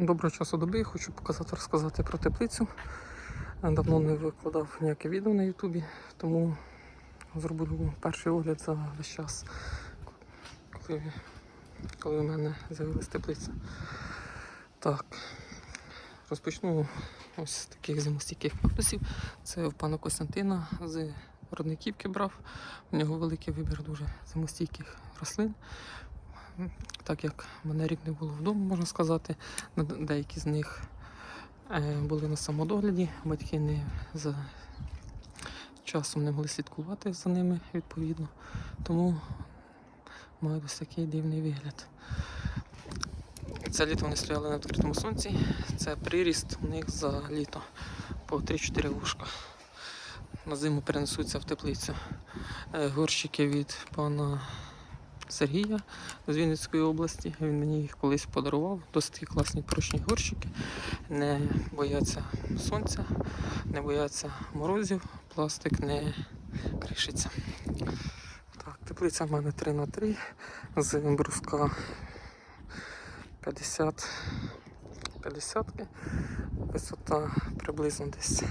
Доброго часу доби, хочу показати, розказати про теплицю. Давно не викладав ніяке відео на Ютубі, тому зроблю перший огляд за весь час, коли, коли в мене з'явилась теплиця. Так, розпочну ось з таких зимостійких кактусів. Це в пана Костянтина з родниківки брав. У нього великий вибір дуже зимостійких рослин. Так як мене рік не було вдома, можна сказати, деякі з них е, були на самодогляді, батьки не за часом не могли слідкувати за ними відповідно. Тому мають ось такий дивний вигляд. Це літо вони стояли на відкритому сонці. Це приріст у них за літо по 3-4 вушка. На зиму перенесуться в теплицю. Е, Горщики від пана Сергія з Вінницької області. Він мені їх колись подарував. Досить класні прочні горщики. Не бояться сонця, не бояться морозів, пластик не кришиться. Так, теплиця в мене 3 на 3 з бруска 50 50 висота приблизно десь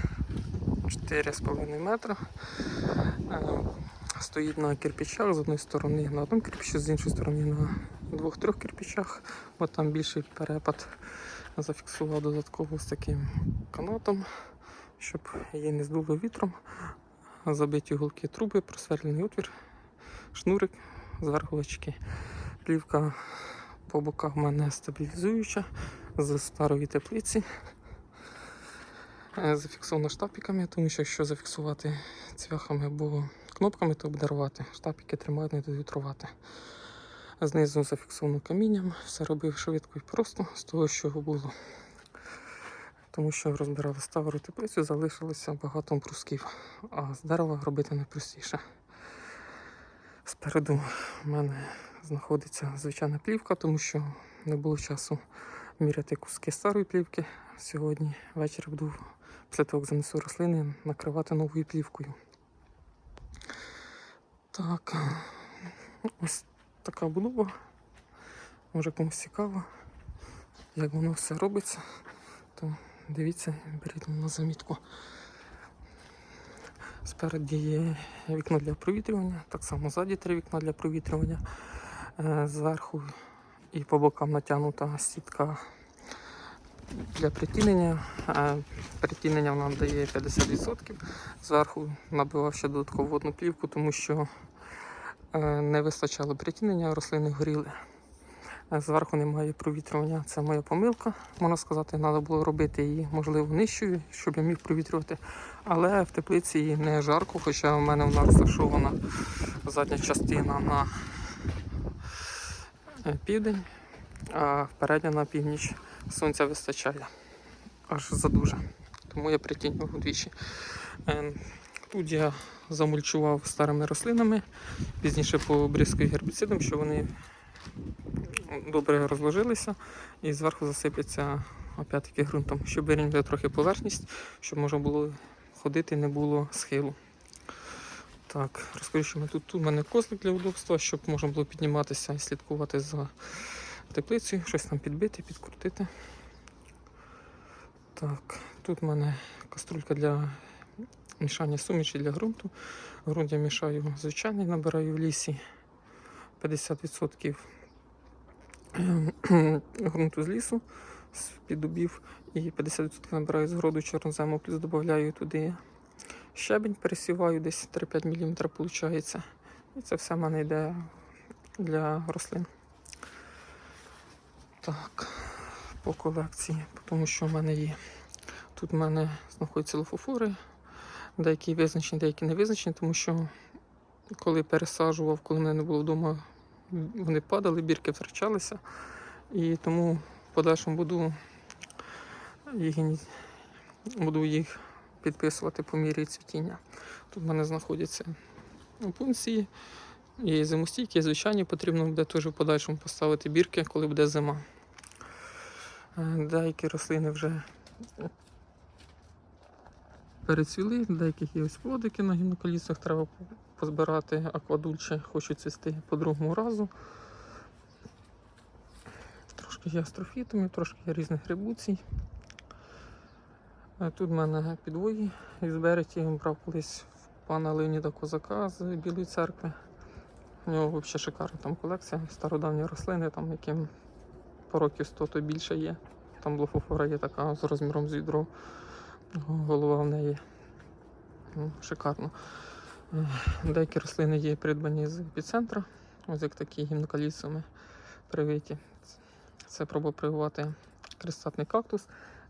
4,5 метра. Стоїть на кирпичах з одної сторони на одному кирпичі, з іншої сторони на двох-трьох кирпичах, бо там більший перепад зафіксував додатково з таким канатом, щоб її не здуло вітром. Забиті голки труби, просверлений отвір, шнурик, зверху очки. Плівка по боках в мене стабілізуюча з старої теплиці. Зафіксовано штапіками, тому що якщо зафіксувати цвяхами або кнопками, то буде рвати. Штапіки тримають, не дають рвати. Знизу зафіксовано камінням, все робив швидко і просто з того, що було. Тому що розбирали стару теплицю, залишилося багато брусків, а з дерева робити найпростіше. Спереду в мене знаходиться звичайна плівка, тому що не було часу міряти куски старої плівки. Сьогодні ввечері буду, після того, як занесу рослини, накривати новою плівкою. Так, ось така будова. Може комусь цікаво, як воно все робиться, то дивіться, беріть на замітку. Спереді є вікно для провітрювання, так само ззаді три вікна для провітрювання. Е, Зверху і по бокам натягнута сітка для притінення. Е, Притінення нам дає 50%. Зверху набивав ще додаткову одну плівку, тому що не вистачало притінення, рослини горіли. Е, Зверху немає провітрювання, це моя помилка. Можна сказати, треба було робити її, можливо, нижчою, щоб я міг провітрювати. Але в теплиці їй не жарко, хоча в мене вона розташована задня частина на е, південь, а передня на північ сонця вистачає аж задуже. Тому я притінював удвічі. Тут я замульчував старими рослинами, пізніше побризкаю гербіцидом, що вони добре розложилися і зверху засипляться опять-таки ґрунтом, щоб вирівняти трохи поверхність, щоб можна було ходити, не було схилу. Так, розкажу, що ми тут, тут у мене козлик для удобства, щоб можна було підніматися і слідкувати за теплицею, щось там підбити, підкрутити. Так, тут в мене каструлька для мішання суміші для ґрунту. Грунт я мішаю звичайний, набираю в лісі 50% ґрунту з лісу, з під дубів, і 50% набираю з гроду чорнозему, плюс додаю туди щебень, пересіваю десь 3-5 мм виходить. І це все в мене йде для рослин. Так, по колекції, тому що в мене є. Тут в мене знаходяться лофофори, деякі визначені, деякі не визначені, тому що коли пересаджував, коли мене не було вдома, вони падали, бірки втрачалися. І тому в подальшому буду їх, буду їх підписувати по мірі цвітіння. Тут в мене знаходяться пункції, є зимостійкі, є звичайні, потрібно буде теж в подальшому поставити бірки, коли буде зима. Е, Деякі рослини вже перецвіли, деяких є ось плодики на гімноколісах, треба позбирати аквадульче, хочу цвісти по другому разу. Трошки є астрофітумів, трошки є різних грибуцій. Е, Тут в мене підвої із Береті. Брав колись в пана Леоніда Козака з Білої церкви. У нього взагалі шикарна там колекція стародавні рослини, там яким по років 100 то більше є. Там лофофора є така з розміром з відро. Голова в неї. Ну, Шикарно. Е, Деякі рослини є придбані з епіцентра, ось як такі гімнокалісами привиті. Це пробував прививати крестатний кактус.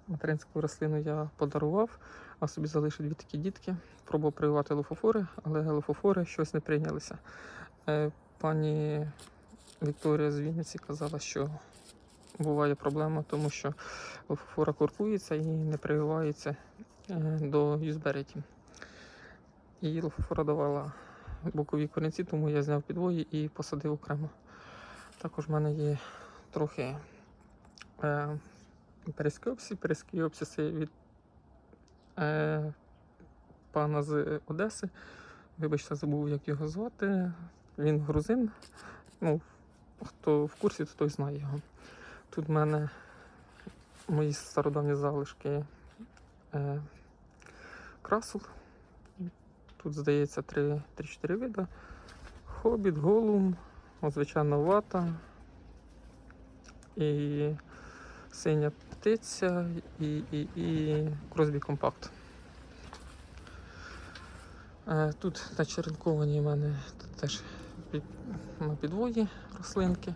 Материнську рослину я подарував, а собі залишив дві такі дітки. Пробував прививати лофофори, але лофофори щось не прийнялися. Е, Пані Вікторія з Вінниці казала, що буває проблема, тому що лофофора куркується і не прививається е, до юзбереті. І лофофора давала бокові корінці, тому я зняв підвої і посадив окремо. Також в мене є трохи е, перископсі, перископсиси від е, пана з Одеси. Вибачте, забув, як його звати. Він грузин. Ну, хто в курсі, то той знає його. Тут в мене мої стародавні залишки е, красул. Тут, здається, 3-4 види. Хобіт, голум, звичайно, вата і синя птиця і, і, і кросбі компакт. Е, Тут начеренковані в мене теж під, підвої рослинки.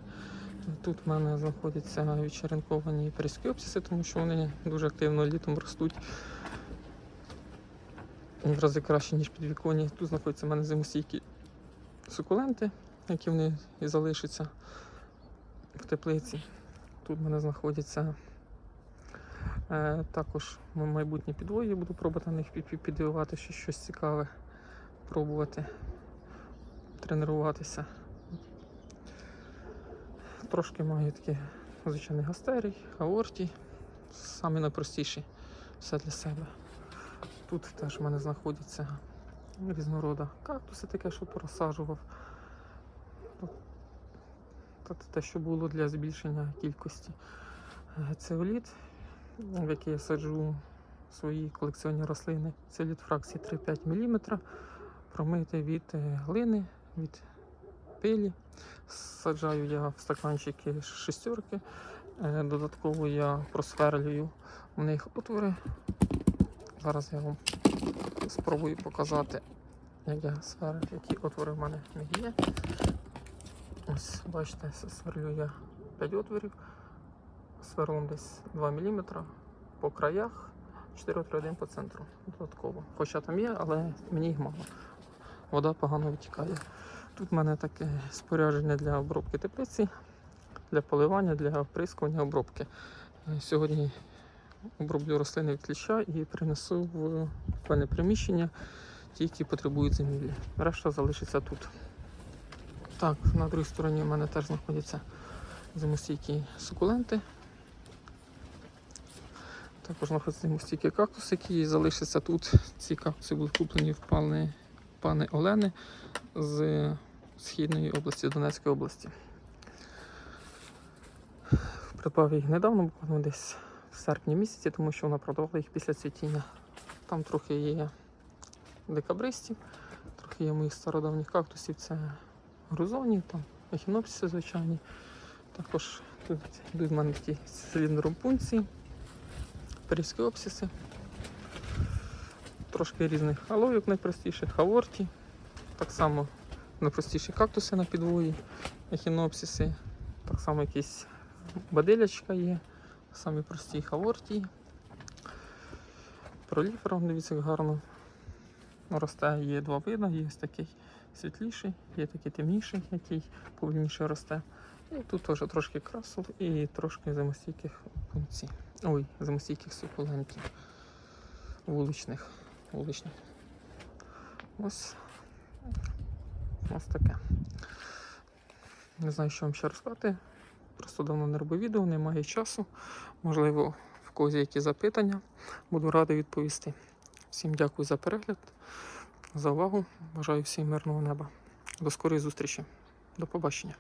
Тут в мене знаходяться відчеренковані перискіопсиси, тому що вони дуже активно літом ростуть. В рази краще, ніж підвіконні. Тут знаходяться в мене зимостійкі сукуленти, які вони і залишаться в теплиці. Тут в мене знаходяться е, також майбутні підвої, буду пробувати на них під- під- підвивати, ще щось цікаве, пробувати тренуватися. Трошки маю такі звичайний гастерій, аорті, самі найпростіші все для себе. Тут теж в мене знаходяться різнорода кактуси, таке, що порозсаджував. Те, що було для збільшення кількості. Е, Цеоліт, в який я саджу свої колекціонні рослини. Цеоліт фракції 3-5 мм, промитий від е, глини, від пилі. Саджаю я в стаканчики шестерки. Е, Додатково я просверлюю в них отвори. Зараз я вам спробую показати, як я сверлю, які отвори в мене є. Ось, бачите, сверлю я 5 отворів, сверлом десь 2 мм по краях, 4 отвори по центру додатково. Хоча там є, але мені їх мало. Вода погано витікає. Тут в мене таке спорядження для обробки теплиці, для поливання, для оприскування обробки. Е, Сьогодні оброблю рослини від кліща і принесу в певне приміщення, ті, які потребують зимівлі. Решта залишиться тут. Так, на другій стороні в мене теж знаходяться зимостійкі сукуленти. Також знаходяться зимостійкі кактуси, які залишаться тут. Ці кактуси були куплені в пани, пани Олени з Східної області, Донецької області. Придбав їх недавно, буквально десь в серпні місяці, тому що вона продавала їх після цвітіння. Там трохи є декабристів, трохи є моїх стародавніх кактусів. Це грузоні, там ехінопсиси звичайні. Також тут йдуть в мене такі циліндропунці, перискіопсиси. Трошки різних алоїв найпростіших, аорті. Так само найпростіші кактуси на підвої, ехінопсиси. Так само якісь бадилячка є, самі прості хаворті. Проліфером, дивіться, як гарно росте. Є два види, є ось такий світліший, є такий темніший, який повільніше росте. І тут теж трошки красул і трошки зимостійких пункцій. Ой, зимостійких сукулентів. Вуличних. Вуличних. Ось. Ось таке. Не знаю, що вам ще розказати. Просто давно не робив відео, немає часу. Можливо, в когось які запитання. Буду радий відповісти. Всім дякую за перегляд, за увагу. Бажаю всім мирного неба. До скорої зустрічі. До побачення.